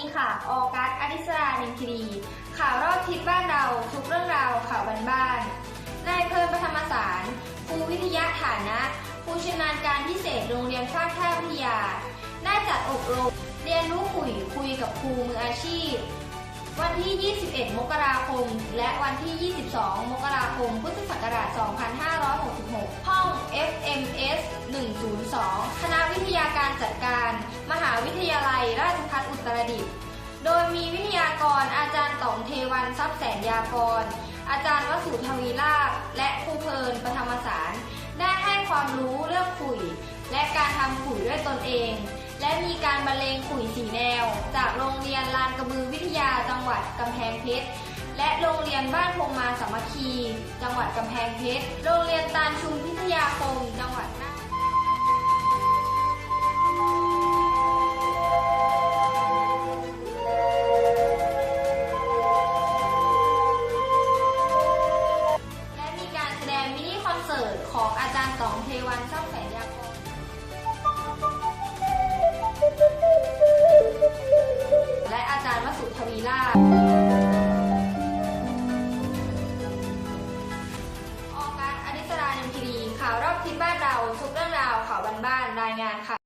อกัสอดิสรานินคิรีข่าวรอบทิศบ้านเรา ทุกเรื่องราวข่าวบ้านๆนนายเพลินประธรรมสารครูวิทยาฐานะครูชำนาญการพิเศษโรงเรียนฟากท่าวิทยา ได้จัดอบรมเรียนรู้คุยคุยกับครูมืออาชีพ วันที่ 21 มกราคม และวันที่ 22 มกราคม พุทธศักราช 2566 ห้อง FMS 102คณะ ตรดิตถ์โดยมีวิทยากรอาจารย์ต๋องเทวันทรัพย์แสนยากร อาจารย์วสุทวีลาภและครูเพลินประธรรมสาร ได้ให้ความรู้เรื่องขุย และการทำขุยด้วยตนเอง และมีการบรรเลงขุยสีแนว จากโรงเรียนลานกระบือวิทยาจังหวัดกำแพงเพชรและโรงเรียนบ้านพงมาสามัคคี จังหวัดกำแพงเพชร โรงเรียนตาลชุมพิทยาคม จังหวัด อาจารย์ตองเทวันช่องแสนยาพรและอาจารย์วสุทวีลาออการอนิสรานิมคีรีข่าวรอบทิศบ้านเรา ทุกเรื่องราวข่าวบ้านบ้านรายงานค่ะ